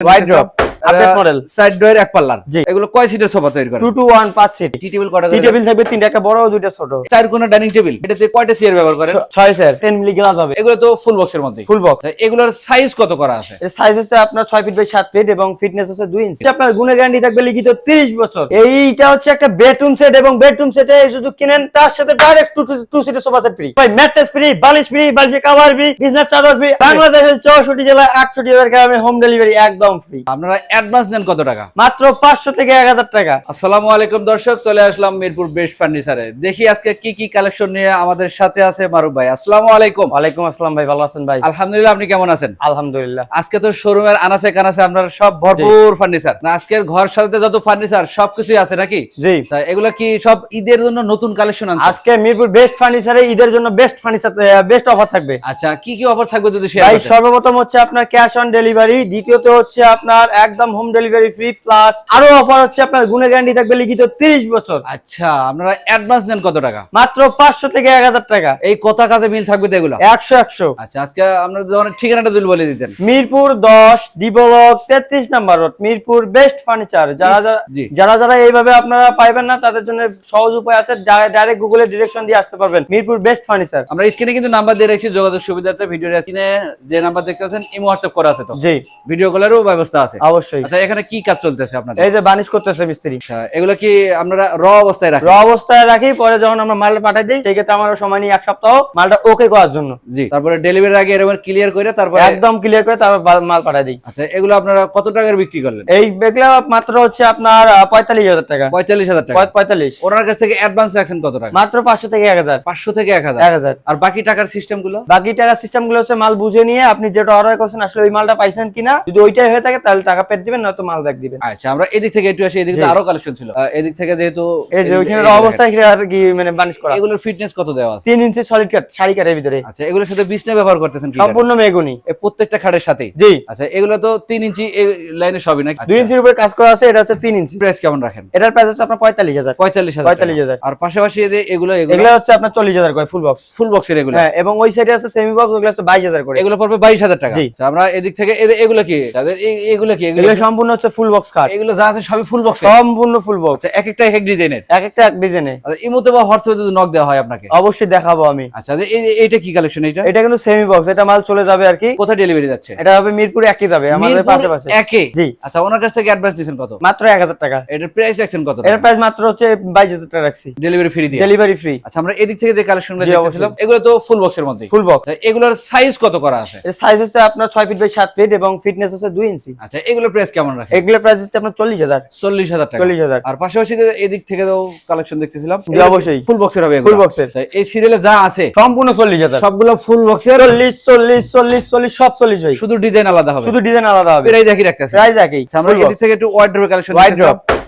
Wide drop, update model। Side ডোয়ের এক পাল্লার। এগুলো কয় সিটের সোফা তৈরি করে টু টু ওয়ান পাঁচ সিট টি টেবিল কটা টি টেবিল থাকবে তিনটা একটা বড় দুইটা ছোট। চার কোণা ডাইনিং টেবিল এটাতে কয়টা চেয়ার ব্যবহার করেন? ছ- ছয় স্যার মিলি গ্লাস হবে। এগুলো তো ফুল বক্সের মধ্যে ফুল বক্স এগুলোর সাইজ কত করা আছে? এর সাইজ হচ্ছে আপনার ছয় ফিট বাই সাত ফিট এবং ফিটনেস হচ্ছে দুই ইঞ্চি আপনার গুণের গ্যারান্টি থাকবে লিখিত তিরিশ বছর। এইটা হচ্ছে একটা বেডরুম সেট এবং বেডরুম সেটে সুযোগ কিনেন তার সাথে ডাইরেক্ট টু টু সিটের সোফা সেট ফ্রি ভাই ম্যাট্রেস ফ্রি বালিশ ফ্রি বালিশের কাভার ফ্রি বিজনেস চাদর ফ্রি বাংলাদেশের চৌষট্টি জেলায় আটষট্টি হাজার গ্রামে হোম ডেলিভারি একদম ফ্রি আপনারা অ্যাডভান্স নেন কত টাকা? মাত্র পাঁচশো থেকে এক হাজার টাকা। আসসালামু আলাইকুম দর্শক চলে আসলাম মিরপুর বেস্ট ফার্নিচারে। দেখি আজকে কি কি কালেকশন নিয়ে আমাদের সাথে আছে মারুফ ভাই। আসসালামু আলাইকুম। ওয়ালাইকুম আসসালাম ভাই ভালো আছেন ভাই? আলহামদুলিল্লাহ আপনি কেমন আছেন? আলহামদুলিল্লাহ। আজকে তো শোরুমের আনাচে কানাচে আপনার সব ভরপুর ফার্নিচার। না আজকের ঘর সাজাতে যত ফার্নিচার সবকিছুই আছে নাকি? জি। এগুলো কি সব ঈদের জন্য নতুন কালেকশন আছে? আজকে মিরপুর বেস্ট ফার্নিচারে ঈদের জন্য বেস্ট ফার্নিচার বেস্ট অফার থাকবে। আচ্ছা কি কি অফার থাকবে যদি সর্বপ্রথম হচ্ছে আপনার ক্যাশ অন ডেলিভারি দ্বিতীয়ত হচ্ছে আপনার একদম হোম ডেলিভারি ফ্রি প্লাস আরও অফার হচ্ছে আপনার গুণের গ্যারান্টি থাকবে লিখিত তিরিশ বছর। আচ্ছা আপনারা অ্যাডভান্স নেন কত টাকা? মাত্র পাঁচশো থেকে এক হাজার টাকা। এই কথা কাজে মিল থাকবে তো এগুলো? একশো একশো। আচ্ছা আজকে আপনার দোকানের ঠিকানাটা যদি বলে দিতেন। মিরপুর দশ দিবলক তেত্রিশ number road Mirpur best furniture যারা যারা যারা যারা এইভাবে আপনারা পাইবেন না তাদের জন্য সহজ উপায় আছে ডাইরেক্ট গুগলে ডিরেকশন দিয়ে আসতে পারবেন। মিরপুর বেস্ট ফার্নিচার আমরা স্ক্রিনে কিন্তু নাম্বার দিয়ে রেখেছি যোগাযোগ সুবিধার্থে ভিডিও স্ক্রিনে যে নাম্বার দেখতে পাচ্ছেন ইমো হোয়াটসঅ্যাপ করা আছে তো। জি। ভিডিও কলেরও ব্যবস্থা আছে। অবশ্যই। আচ্ছা এখানে কি কাজ চলতেছে আপনাদের? এই যে বানিশ করতেছে মিস্ত্রি। আচ্ছা এগুলো কি আপনারা র অবস্থায় র অবস্থায় রাখি পরে যখন আমরা মালটা পাঠাই দিই সেক্ষেত্রে আমার সময় নিয়ে এক সপ্তাহ মালটা ওকে করার জন্য। জি তারপরে ডেলিভারির আগে এরকম ক্লিয়ার করে তারপরে একদম ক্লিয়ার করে তারপর মাল পাঠাই দিই। আচ্ছা এগুলো আপনারা কত টাকার বিক্রি করলেন? এই বেগলা মাত্র হচ্ছে আপনার পঁয়তাল্লিশ হাজার টাকা। পঁয়তাল্লিশ হাজার টাকা। পঁয়তাল্লিশ। ওনার কাছ থেকে অ্যাডভান্স রাখছেন কত টাকা? মাত্র পাঁচশো থেকে এক হাজার। পাঁচশো থেকে এক হাজার। এক হাজার। আর বাকি টাকার সিস্টেমগুলো বাকি টাকা সিস্টেমগুলো হচ্ছে মাল বুঝে নিয়ে আপনি যেটা অর্ডার করছেন আসলে ওই মালটা পাইছেন কিনা যদি ওইটাই হয়ে থাকে তাহলে টাকা পেট দিবেন নয়তো মাল ব্যাক দিবেন। আচ্ছা আমরা এদিক থেকে একটু আসি এদিকে জি। আরও কালেকশন ছিল। এদিক থেকে যেহেতু এই যে ওইখানে এই অবস্থায় আর কি মানে বানিশ করা। এগুলোর ফিটনেস কত দেওয়া আছে? তিন ইঞ্চি সলিড কাট শাড়ি কাটের ভিতরে। আচ্ছা এগুলোর সাথে বিছনা ব্যবহার করতেছেন কি সম্পূর্ণ মেগুনি। এই প্রত্যেকটা খাটের সাথে? জি। আচ্ছা এগুলো তো তিন ইঞ্চি লাইনে সবই নাকি? দুই ইঞ্চির উপরে কাজ করা আছে এটা হচ্ছে তিন ইঞ্চি প্রাইস কেমন রাখেন? এটার প্রাইস হচ্ছে আপনার পঁয়তাল্লিশ হাজার। পঁয়তাল্লিশ হাজার পঁয়তাল্লিশ হাজার। আর পাশাপাশি এই যে এগুলো? এগুলো হচ্ছে আপনার চল্লিশ হাজার করে ফুল বক্স ফুল বক্সের এগুলো? হ্যাঁ এবং ওই সাইডে আছে সেমি বক্স ওগুলো হচ্ছে বাইশ হাজার করে। এগুলো পড়বে বাইশ হাজার টাকা। জি। আচ্ছা, আমরা এদিক থেকে এগুলো কি? এগুলো কি? এগুলো এগুলো সম্পূর্ণ হচ্ছে ফুল বক্স কাট এগুলো যা আছে সবই ফুল বক্স সম্পূর্ণ ফুল বক্স আচ্ছা এক একটা এক এক ডিজাইনের এক একটা এক ডিজাইনে আচ্ছা ইমোতে বা হোয়াটসঅ্যাপে যদি নক দেওয়া হয় আপনাকে? অবশ্যই দেখাবো আমি। আচ্ছা এইটা কি কালেকশন এইটা? এটা কিন্তু সেমি বক্স এটা মাল চলে যাবে আর কি। কোথায় ডেলিভারি যাচ্ছে? এটা হবে মিরপুর একই যাবে আমাদের পাশে পাশে। একে জি। আচ্ছা ওনার কাছ থেকে অ্যাডভান্স দিয়েছেন কত? মাত্র এক হাজার টাকা। এটার প্রাইস রাখছেন কত এর প্রাইস মাত্র হচ্ছে বাইশ হাজার টাকা রাখছি। ডেলিভারি ফ্রি দিয়ে? ডেলিভারি ফ্রি আচ্ছা আমরা এদিক থেকে যে কালেকশন জি, দেখতেছিলাম এগুলো তো ফুল বক্সের মধ্যে। ফুল বক্স আচ্ছা এগুলোর সাইজ কত করা আছে? এর সাইজ হচ্ছে আপনার ছয় ফিট বাই সাত ফিট এবং ফিটনেস হচ্ছে দুই ইঞ্চি আচ্ছা এগুলোর প্রাইস কেমন রাখে এগুলোর প্রাইস হচ্ছে আপনার চল্লিশ হাজার। চল্লিশ হাজার টাকা। চল্লিশ হাজার। আর পাশাপাশি এদিক থেকে কালেকশন দেখতেছিলাম জি, অবশ্যই। ফুল বক্সের হবে ফুল বক্সের তাই এই সিরিয়ালে যা আছে সম্পূর্ণ চল্লিশ হাজার। সবগুলো ফুল বক্সের চল্লিশ চল্লিশ চল্লিশ চল্লিশ সব চল্লিশ হয়। শুধু ডিজাইন আলাদা হবে। শুধু ডিজাইন আলাদা হবে। প্রাইস একই রাখতেছে। প্রাইস একই। আমরা এদিক থেকে একটু ওয়াইড্রোর collection Wide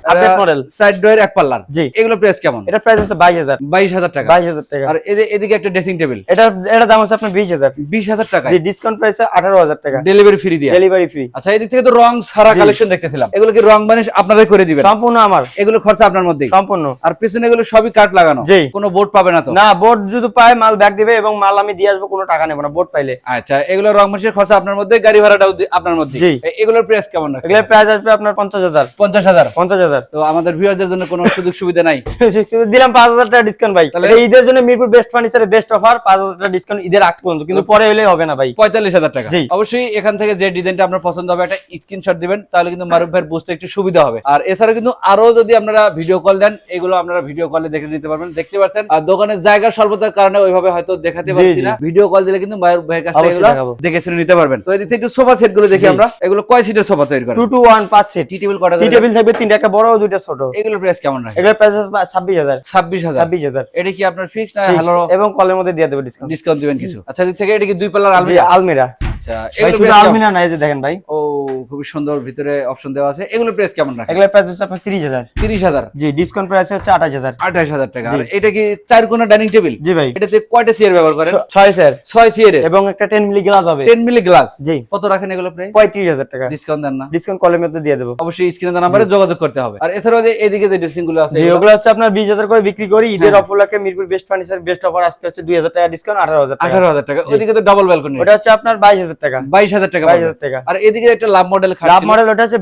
update model। Side ডোয়ের এক পাল্লার। জি। এগুলো প্রাইস কেমন? এটা প্রাইস হচ্ছে বাইশ হাজার। বাইশ হাজার টাকা। বাইশ হাজার টাকা। আর এদি- এদিকে একটা ড্রেসিং টেবিল এটা এটা দাম হচ্ছে আপনার বিশ হাজার। বিশ হাজার টাকা। জি ডিসকাউন্ট প্রাইস আঠারো হাজার টাকা। ডেলিভারি ফ্রি দিয়ে। ডেলিভারি ফ্রি আচ্ছা এদিক থেকে তো রং সারা কালেকশন দেখতেছিলাম। এগুলো কি রং বানিশ আপনারাই করে দিবেন? সম্পূর্ণ আমার। এগুলো খরচা আপনার মধ্যেই। সম্পূর্ণ। আর পিছনে এগুলো সবই কাট লাগানো। জি। কোনো বোর্ড পাবে না তো? না বোর্ড যদি পায় মাল ব্যাগ দিবে এবং মাল আমি দিয়ে আসব কোনো টাকা নেব না বোর্ড পাইলে। আচ্ছা এগুলো রং বানিশের খরচা আপনার মধ্যে গাড়ি ভাড়াটাও আপনার মধ্যে। এগুলোর প্রাইস কেমন এগুলোর প্রাইস আসবে আপনার পঞ্চাশ হাজার। পঞ্চাশ হাজার। তো আমাদের ভিউয়ারদের জন্য কোনো সুযোগ সুবিধা নাই। দিলাম পাঁচ হাজার টাকা ডিসকাউন্ট ভাই। তাহলে- ঈদের জন্য মিরপুর বেস্ট ফার্নিচারের বেস্ট অফার পাঁচ হাজার টাকা ডিসকাউন্ট ঈদের আগ পর্যন্ত। কিন্তু পরে হলে হবে না ভাই। পঁয়তাল্লিশ হাজার টাকা। অবশ্যই এখান থেকে যে ডিজাইনটা আপনার পছন্দ হবে একটা স্ক্রিনশট দিবেন তাহলে কিন্তু মারুফ ভাইয়ের বুঝতে একটু সুবিধা হবে। আর এছাড়া কিন্তু আরও যদি আপনারা ভিডিও কল দেন এগুলো আপনারা ভিডিও কলে দেখে নিতে পারবেন দেখতে পাচ্ছেন আর দোকানের জায়গার স্বল্পতার কারণে ওইভাবে হয়তো দেখাতে পারছি না। ভিডিও কল দিলে কিন্তু মারুফ ভাইয়ের কাছে এগুলো দেখে শুনে নিতে পারবেন। তো এদিক একটু সোফা সেটগুলো দেখি আমরা। এগুলো কয় সিটের সোফা তৈরি করেন টু টু ওয়ান পাঁচ সেট টি টেবিল কটা টি টেবিল থাকবে তিনটা একটা বড় দুইটা ছোট এগুলো প্রাইস কেমন রাখেন? এগুলো প্রাইস আসবে ছাব্বিশ হাজার। ছাব্বিশ হাজার? ছাব্বিশ হাজার। এটা কি আপনার ফিক্স না হ্যালো এবং কলের মধ্যে দিয়ে দেব ডিসকাউন্ট ডিসকাউন্ট দিবেন কিছু। আচ্ছা এদিক থেকে এটা কি দুই পাল্লার আলমিরা? আলমিরা। আচ্ছা এগুলো আলমিরা না এই যে দেখেন ভাই। ও খুবই সুন্দর ভিতরে অপশন দেওয়া আছে। এগুলোর প্রাইস কেমন রাখে এগুলোর প্রাইস হচ্ছে আপনার তিরিশ হাজার। তিরিশ হাজার? জি ডিসকাউন্ট প্রাইস হচ্ছে আঠাশ হাজার। আঠাশ হাজার টাকা। আর এটা কি চার কোনা ডাইনিং টেবিল জি ভাই। এটাতে কয়টা চেয়ার ব্যবহার করেন? ছ- ছয় স্যার ছয় চেয়ারে এবং একটা টেন মিলি গ্লাস হবে। টেন মিলি গ্লাস জি। কত রাখেন এগুলো প্রাইস পঁয়ত্রিশ হাজার টাকা। ডিসকাউন্ট দেন না। ডিসকাউন্ট কলের মধ্যে দিয়ে দেবো। অবশ্যই স্ক্রিনে নাম্বারে যোগাযোগ করতে হবে। আর এছাড়াও যে এদিকে যে ড্রেসিংগুলো আছে এগুলো ওগুলো হচ্ছে আপনার বিশ হাজার করে বিক্রি করি। ঈদের হ্যাঁ। অফারকে Mirpur best furniture best offer আজকে হচ্ছে দুই হাজার টাকা ডিসকাউন্ট আঠারো হাজার টাকা। আঠারো হাজার টাকা। ওইদিকে তো ডাবল ব্যালকনি ওটা হচ্ছে আপনার বাইশ হাজার টাকা। বাইশ হাজার টাকা বাইশ পাবেন। হাজার টাকা। আর এদিকে একটা লাভ মডেল লাভ মডেল ওটা হচ্ছে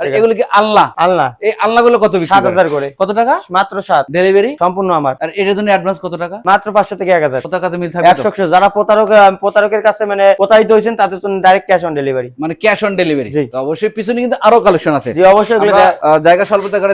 টাকা। এগুলো কি আল্লাহ? আল্লাহ। এই আল্লাহগুলো কত বিক্রি করে? কত টাকা? মাত্র ডেলিভারি সম্পূর্ণ আমার। আর এটার জন্য অ্যাডভান্স কত টাকা? মাত্র পাঁচশো থেকে কত মিল থাকবে যারা প্রতারক প্রতারকের কাছে মানে প্রতারিত তাদের জন্য ডাইরেক্ট ক্যাশ অন ডেলিভারি মানে ক্যাশ অন ডেলিভারি তো অবশ্যই পিছনে কিন্তু আরও কালেকশন আছে। জি অবশ্যই এগুলো জায়গা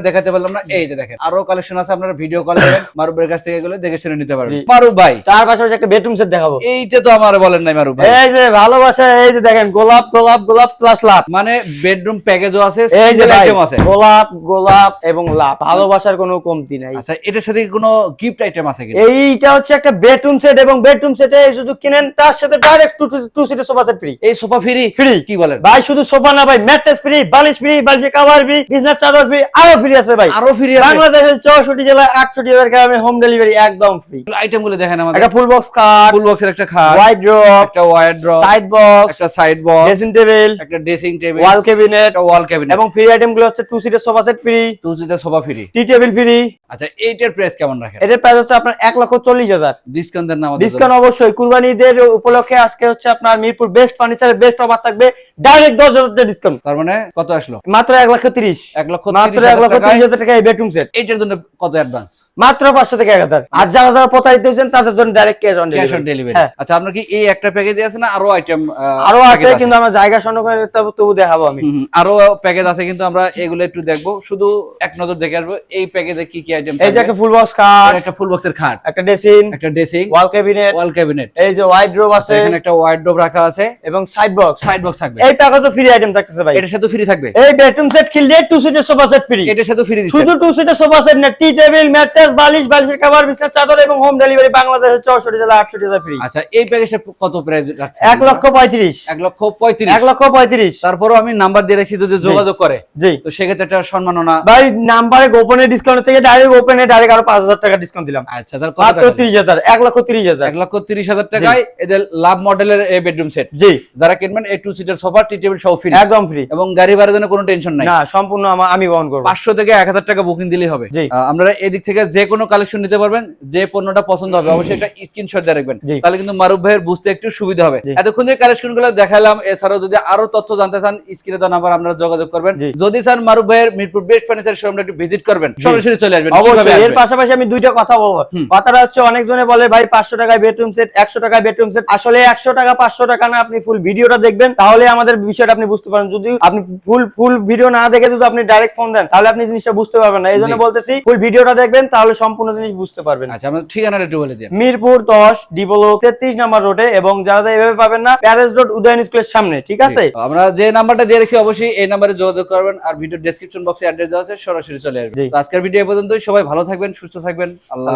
দেখাতে পারলাম না। এই যে দেখেন আরও কালেকশন আছে আপনারা ভিডিও কল করেন মারুফের কাছ থেকে এগুলো দেখে শুনে নিতে পারবেন। জি। মারুফ ভাই। তার পাশাপাশি একটা বেডরুম সেট দেখাবো। এইটা তো আমার বলেন নাই মারুফ ভাই। এই যে ভালোবাসা এই যে দেখেন গোলাপ গোলাপ গোলাপ প্লাস লাভ। মানে বেডরুম প্যাকেজও আছে এই যে single আছে। গোলাপ গোলাপ এবং লাভ। ভালোবাসার কোনো কমতি নাই। আচ্ছা এটার সাথে কোনো গিফট আইটেম আছে কি এইটা হচ্ছে একটা বেডরুম সেট এবং বেডরুম সেটে শুধু কিনেন তার সাথে ডাইরেক্ট টু টু সিটের সোফা সেট ফ্রি এই সোফা ফ্রি ফ্রি কি বলেন? ভাই শুধু সোফা না ভাই ম্যাট্রেস ফ্রি বালিশ ফ্রি বালিশের কভার ফ্রি বিজনেস চাদর ফ্রি আরও ফ্রি আছে ভাই। আরও ফ্রি আছে। বাংলাদেশের চৌষট্টি জেলায় আটষট্টি হাজার গ্রামে হোম ডেলিভারি একদম ফ্রি আইটেমগুলো দেখেন আমাদের। একটা ফুল বক্স কার্ড ফুল বক্সের একটা খাট হোয়াইট ড্রপ একটা ওয়ার ড্রপ সাইড বক্স একটা সাইড বক্স ড্রেসিং টেবিল একটা dressing table wall cabinet wall cabinet এবং ফ্রি আইটেমগুলো হচ্ছে টু সিটের sofa set free two seater sofa free tea table free আচ্ছা এইটার প্রাইস কেমন রাখেন? এটার প্রাইস হচ্ছে আপনার এক লক্ষ চল্লিশ হাজার। ডিসকাউন্ট দেন না ডিসকাউন্ট অবশ্যই। কুরবানি ঈদের উপলক্ষে আজকে হচ্ছে আপনার মিরপুর বেস্ট ফার্নিচারের বেস্ট অফার থাকবে। ডাইরেক্ট দশ হাজার ডিসকাউন্ট তার মানে কত আসলো? মাত্র এক লক্ষ তিরিশ। এক লক্ষ মাত্র এক লক্ষ তিরিশ হাজার টাকা এই বেডরুম সেট এইটার জন্য কত অ্যাডভান্স মাত্র পাঁচশো থেকে এক হাজার। আর যারা যারা প্রতারিত হয়েছেন তাদের জন্য direct cash on cash on delivery আচ্ছা আপনার কি এই একটা প্যাকেজ আছে না আরও আইটেম আরও আছে? কিন্তু আমার জায়গা সংরক্ষণ তবু দেখাবো আমি। আরও প্যাকেজ আছে কিন্তু আমরা এগুলো একটু দেখব। শুধু এক নজর দেখে আসব এই প্যাকেজে কি কি আইটেম এই যে একটা ফুল বক্স কার্ড একটা ফুল বক্সের খাট। একটা ড্রেসিং একটা dressing wall cabinet wall cabinet এই যে ওয়াইড ড্রপ আছে। এখানে একটা ওয়ার্ডরোব রাখা আছে। এবং সাইড বক্স সাইড বক্স থাকবে। এই প্যাকেজও ফ্রি আইটেম থাকতেছে ভাই। এটার সাথে ফ্রি থাকবে? এই বেডরুম সেট কিনলে টু সিটের সোফা সেট ফ্রি এটার সাথে ফ্রি দিচ্ছে। শুধু টু সিটের সোফা সেট না টি টেবিল ম্যাট্রেস বালিশ বালিশের কভার বিছানার চাদর এবং হোম ডেলিভারি বাংলাদেশের চৌষট্টি জেলা আটষট্টি জেলা ফ্রি আচ্ছা এই প্যাকেজটা কত প্রাইস রাখছে এক লক্ষ পঁয়ত্রিশ। এক লক্ষ পঁয়ত্রিশ এক লক্ষ পঁয়ত্রিশ। তারপরও আমি নাম্বার দিয়ে রাখছি যদি যোগাযোগ করে জি। তো সেক্ষেত্রে একটা সম্মাননা ভাই নাম্বারে গোপনে ডিসকাউন্ট থেকে ডাইরেক্ট ওপেনে ডাইরেক্ট আরও পাঁচ হাজার টাকা ডিসকাউন্ট দিলাম। আচ্ছা তাহলে মাত্র তিরিশ হাজার এক লক্ষ তিরিশ হাজার। এক লক্ষ তিরিশ হাজার টাকায় এদের লাভ মডেলের এই বেডরুম সেট জি। যারা কিনবেন এই two seater sofa tea table সহ ফ্রি একদম ফ্রি এবং গাড়ি ভাড়ার জন্য কোনো টেনশন নাই। না সম্পূর্ণ আমি বহন করব। পাঁচশো থেকে এক হাজার টাকা বুকিং দিলেই হবে। আপনারা এদিক থেকে যে কোনো কালেকশন নিতে পারবেন যে পণ্যটা পছন্দ হবে অবশ্যই একটা স্ক্রিনশট দিয়ে রাখবেন। তাহলে কিন্তু মারুফ ভাইয়ের বুঝতে একটু সুবিধা হবে। জি। এতক্ষণ যে কালেকশনগুলো দেখালাম এছাড়াও যদি আরও তথ্য জানতে চান স্ক্রিনে দেওয়া নাম্বার আপনারা যোগাযোগ করবেন। যদি চান মারুফ ভাইয়ের মিরপুর বেস্ট ফার্নিচার শোরুমটা একটু ভিজিট করবেন সরাসরি চলে আসবেন অবশ্যই এর পাশাপাশি আমি দুইটা কথা বলব। কথাটা হচ্ছে অনেকজনে বলে ভাই পাঁচশো টাকায় বেডরুম সেট একশো টাকায় বেডরুম সেট আসলে একশো টাকা পাঁচশো টাকা না আপনি ফুল ভিডিওটা দেখবেন তাহলে আমাদের বিষয়টা আপনি বুঝতে পারেন। যদি আপনি ফুল ফুল ভিডিও না দেখে যদি আপনি ডাইরেক্ট ফোন দেন তাহলে আপনি জিনিসটা বুঝতে পারবেন না। এই জন্য বলতেছি ফুল ভিডিওটা দেখবেন তাহলে সম্পূর্ণ জিনিস বুঝতে পারবেন। আচ্ছা আমরা ঠিকানাটা একটু বলে দিন। মিরপুর দশ ডিবলো তেত্রিশ নাম্বার রোডে এবং যারা যারা এভাবে পাবেন না প্যারেস রোড উদয়ন স্কুলের সামনে। ঠিক আছে? আমরা যে নাম্বারটা দিয়ে রেখেছি অবশ্যই এই নাম্বারে যোগাযোগ করবেন আর ভিডিও ডেসক্রিপশন বক্সে অ্যাড্রেস দেওয়া আছে সরাসরি চলে আসবেন। আজকের ভিডিও পর্যন্ত পর্যন্তই। সবাই ভালো থাকবেন সুস্থ থাকবেন। আল্লাহ